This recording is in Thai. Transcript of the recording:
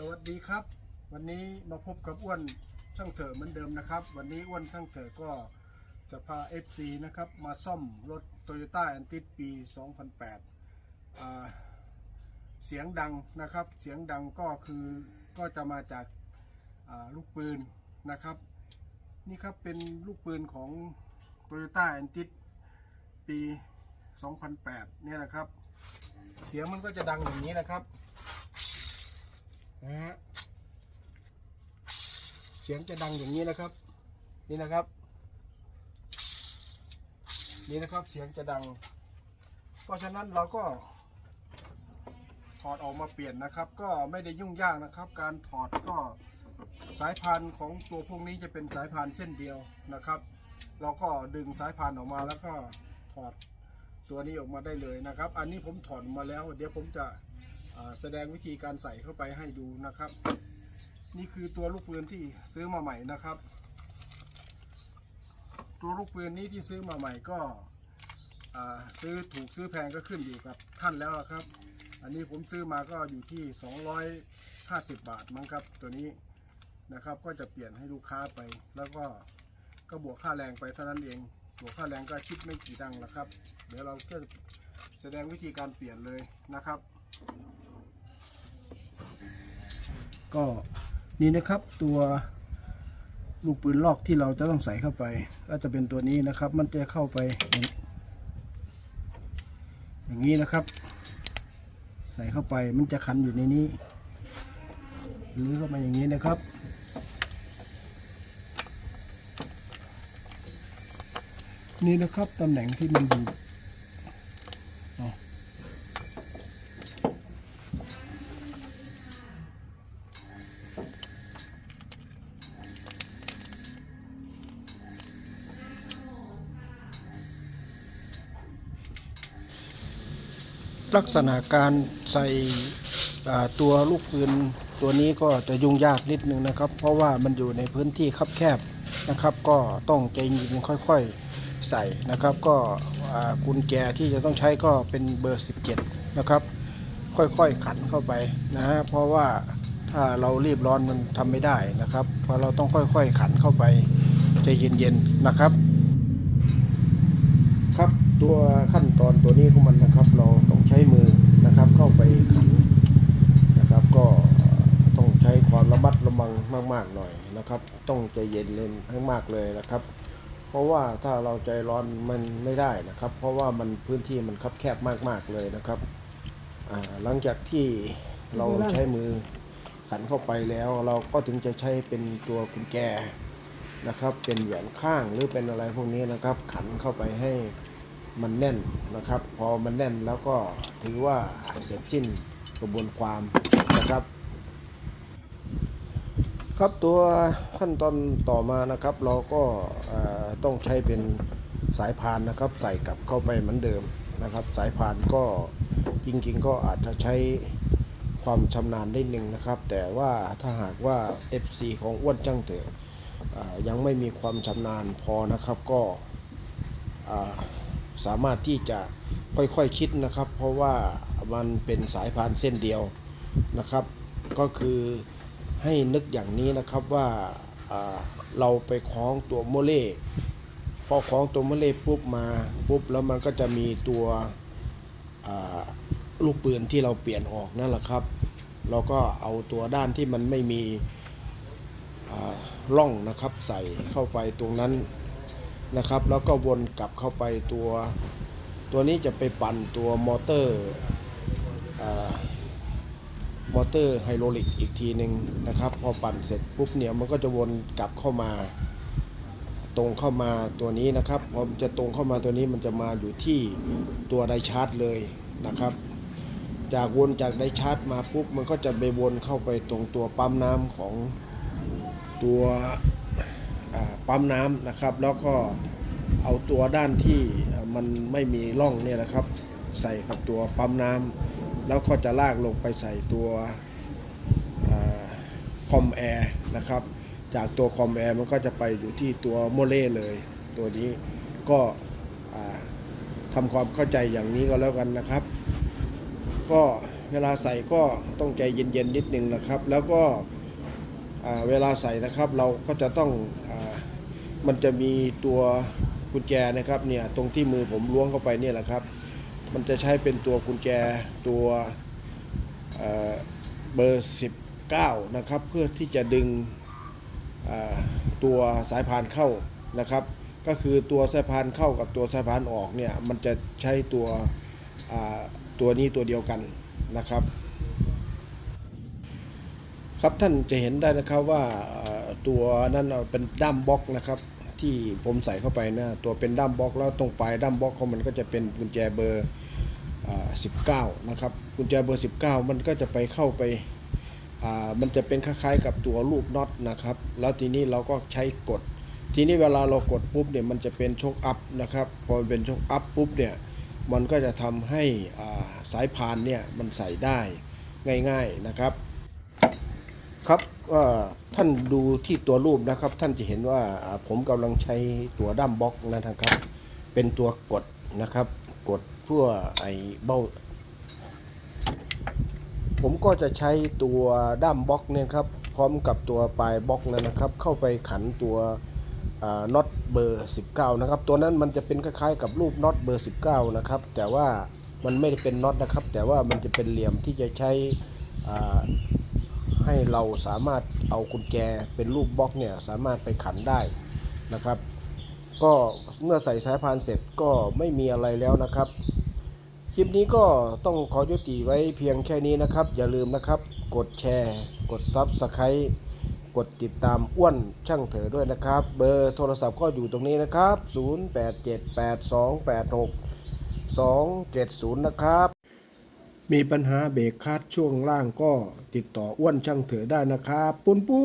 สวัสดีครับ วันนี้มาพบกับอ้วนช่างเถอะเหมือนเดิมนะครับ วันนี้อ้วนช่างเถอะก็จะพา FC นะครับมาซ่อมรถ Toyota a n t i ปี 2008 เสียงดังนะครับ เสียงดังก็คือก็จะมาจากาลูกปืนนะครับ นี่ครับเป็นลูกปืนของ Toyota a n t i ปี 2008 เนี่ยนะครับ เสียงมันก็จะดังอย่างนี้นะครับ นะฮะเสียงจะดังอย่างนี้นะครับ นี่นะครับ นี่นะครับเสียงจะดัง เพราะฉะนั้นเราก็ถอดออกมาเปลี่ยนนะครับ ก็ไม่ได้ยุ่งยากนะครับ การถอดก็สายพานของตัวพวกนี้จะเป็นสายพานเส้นเดียวนะครับ เราก็ดึงสายพานออกมาแล้วก็ถอดตัวนี้ออกมาได้เลยนะครับ อันนี้ผมถอดมาแล้ว เดี๋ยวผมจะ แสดงวิธีการใส่เข้าไปให้ดูนะครับ นี่คือตัวลูกปืนที่ซื้อมาใหม่นะครับ ตัวลูกปืนนี้ที่ซื้อมาใหม่ก็ซื้อถูกซื้อแพงก็ขึ้นอยู่กับท่านแล้วครับ อันนี้ผมซื้อมาก็อยู่ที่ 250 บาทมั้งครับ ตัวนี้นะครับก็จะเปลี่ยนให้ลูกค้าไป แล้วก็ก็บวกค่าแรงไปเท่านั้นเองบวกค่าแรงก็คิดไม่กี่ดังละครับ เดี๋ยวเราก็แสดงวิธีการเปลี่ยนเลยนะครับ ก็นี่นะครับตัวลูกปืนลอกที่เราจะต้องใส่เข้าไป ก็จะเป็นตัวนี้นะครับ มันจะเข้าไปอย่างอย่างนี้นะครับ ใส่เข้าไปมันจะขันอยู่ในนี้หรือเข้ามาอย่างนี้นะครับนี่นะครับตำแหน่งที่มันอยู่ ลักษณะการใส่ตัวลูกปืนตัวนี้ก็จะยุ่งยากนิดนึงนะครับ เพราะว่ามันอยู่ในพื้นที่คับแคบนะครับ ก็ต้องใจเย็นค่อยๆใส่นะครับ ก็กุญแจที่จะต้องใช้ก็เป็นเบอร์ 17 นะครับ ค่อยๆขันเข้าไปนะฮะเพราะว่าถ้าเรารีบร้อนมันทำไม่ได้นะครับ เพราะเราต้องค่อยๆขันเข้าไปใจเย็นๆนะครับ ตัวขั้นตอนตัวนี้ของมันนะครับ เราต้องใช้มือนะครับ เข้าไปขันนะครับ ก็ต้องใช้ความระมัดระวังมาก ๆหน่อยนะครับ ต้องใจเย็นเลยให้มากเลยนะครับ เพราะว่าถ้าเราใจร้อนมันไม่ได้นะครับ เพราะว่ามันพื้นที่มันคับแคบมากๆเลยนะครับหลังจากที่เราใช้มือขันเข้าไปแล้วเราก็ถึงจะใช้เป็นตัวกุญแจนะครับ เป็นแหวนข้างหรือเป็นอะไรพวกนี้นะครับ ขันเข้าไปให้ มันแน่นนะครับ พอมันแน่นแล้วก็ถือว่าเสร็จสิ้นกระบวนความนะครับ ครับตัวขั้นตอนต่อมานะครับ เราก็ต้องใช้เป็นสายพานนะครับ ใส่กลับเข้าไปเหมือนเดิมนะครับ สายพานก็จริงๆ ก็อาจจะใช้ความชำนาญได้หนึ่งนะครับ แต่ว่าถ้าหากว่า FC ของอ้วนจังเถอะอ่ายังไม่มีความชำนาญพอนะครับก็ สามารถที่จะค่อยๆคคิดนะครับ เพราะว่ามันเป็นสายพานเส้นเดียวนะครับ ก็คือให้นึกอย่างนี้นะครับว่าาเราไปคล้องตัวโมเล่พอคล้องตัวโมเล่ปุ๊บมาปุ๊บแล้วมันก็จะมีตัวลูกปืนที่เราเปลี่ยนออกนั่นแหละครับ เราก็เอาตัวด้านที่มันไม่มีอ่าล่องนะครับใส่เข้าไปตรงนั้น นะครับ แล้วก็วนกลับเข้าไปตัว ตัวนี้จะไปปั่นตัวมอเตอร์มอเตอร์ไฮดรลิกอีกทีหนึ่งนะครับ พอปั่นเสร็จปุ๊บเนี่ยมันก็จะวนกลับเข้ามา ตรงเข้ามาตัวนี้นะครับพอจะตรงเข้ามาตัวนี้มันจะมาอยู่ที่ตัวไดชาร์จเลยนะครับ จากวนจากไดชาร์จมาปุ๊บมันก็จะไปวนเข้าไปตรงตัวปั๊มน้ำของตัว ปั๊มน้ำนะครับ แล้วก็เอาตัวด้านที่มันไม่มีร่องเนี่ยนะครับ ใส่กับตัวปั๊มน้ำแล้วก็จะลากลงไปใส่ตัวคอมแอร์นะครับ จากตัวคอมแอร์มันก็จะไปอยู่ที่ตัวโมเล่เลย ตัวนี้ก็อ่าทำความเข้าใจอย่างนี้ก็แล้วกันนะครับ ก็เวลาใส่ก็ต้องใจเย็นๆนิดนึงนะครับ แล้วก็ เวลาใส่นะครับเราก็จะต้องอมันจะมีตัวกุญแจนะครับเนี่ยตรงที่มือผมล้วงเข้าไปเนี่ยแหละครับ มันจะใช้เป็นตัวกุญแจตัวเอ่อเบอร์ 19 นะครับ เพื่อที่จะดึงตัวสายพานเข้านะครับ ก็คือตัวสายพานเข้ากับตัวสายพานออกเนี่ยมันจะใช้ตัวตัวนี้ตัวเดียวกันนะครับ ครับท่านจะเห็นได้นะครับว่าตัวนั้นเป็นด้ามบล็อกนะครับที่ผมใส่เข้าไปนะตัวเป็นด้ามบล็อกแล้วตรงปลายด้ามบล็อกของมันก็จะเป็นกุญแจเบอร์19นะครับกุญแจเบอร์ 19 มันก็จะไปเข้าไปมันจะเป็นคล้ายๆ กับตัวลูกน็อตนะครับ แล้วทีนี้เราก็ใช้กด ทีนี้เวลาเรากดปุ๊บเนี่ยมันจะเป็นโชคอัพนะครับพอเป็นโชคอัพปุ๊บเนี่ยมันก็จะทำให้สายพานเนี่ยมันใส่ได้ง่าย ๆนะครับ ครับว่าท่านดูที่ตัวรูปนะครับ ท่านจะเห็นว่าผมกำลังใช้ตัวด้ามบล็อกนะครับ เป็นตัวกดนะครับ กดเพื่อไอเบ้า ผมก็จะใช้ตัวด้ามบล็อกเนี่ยครับ พร้อมกับตัวปลายบล็อกนั้นนะครับ เข้าไปขันตัวน็อตเบอร์ 19 นะครับ ตัวนั้นมันจะเป็นคล้ายๆกับรูปน็อตเบอร์ 19 นะครับ แต่ว่ามันไม่ได้เป็นน็อตนะครับ แต่ว่ามันจะเป็นเหลี่ยมที่จะใช้ ให้เราสามารถเอากุญแจเป็นรูปบล็อกเนี่ยสามารถไปขันได้นะครับ ก็เมื่อใส่สายพานเสร็จก็ไม่มีอะไรแล้วนะครับ คลิปนี้ก็ต้องขอยุติไว้เพียงแค่นี้นะครับ อย่าลืมนะครับ กดแชร์ กดซับสไครต์กดติดตามอ้วนช่างเถอด้วยนะครับ เบอร์โทรศัพท์ก็อยู่ตรงนี้นะครับ 0878228270นะครับ มีปัญหาเบรกคาดช่วงล่างก็ติดต่ออ้วนช่างเถอได้นะครับปุ้นปุ้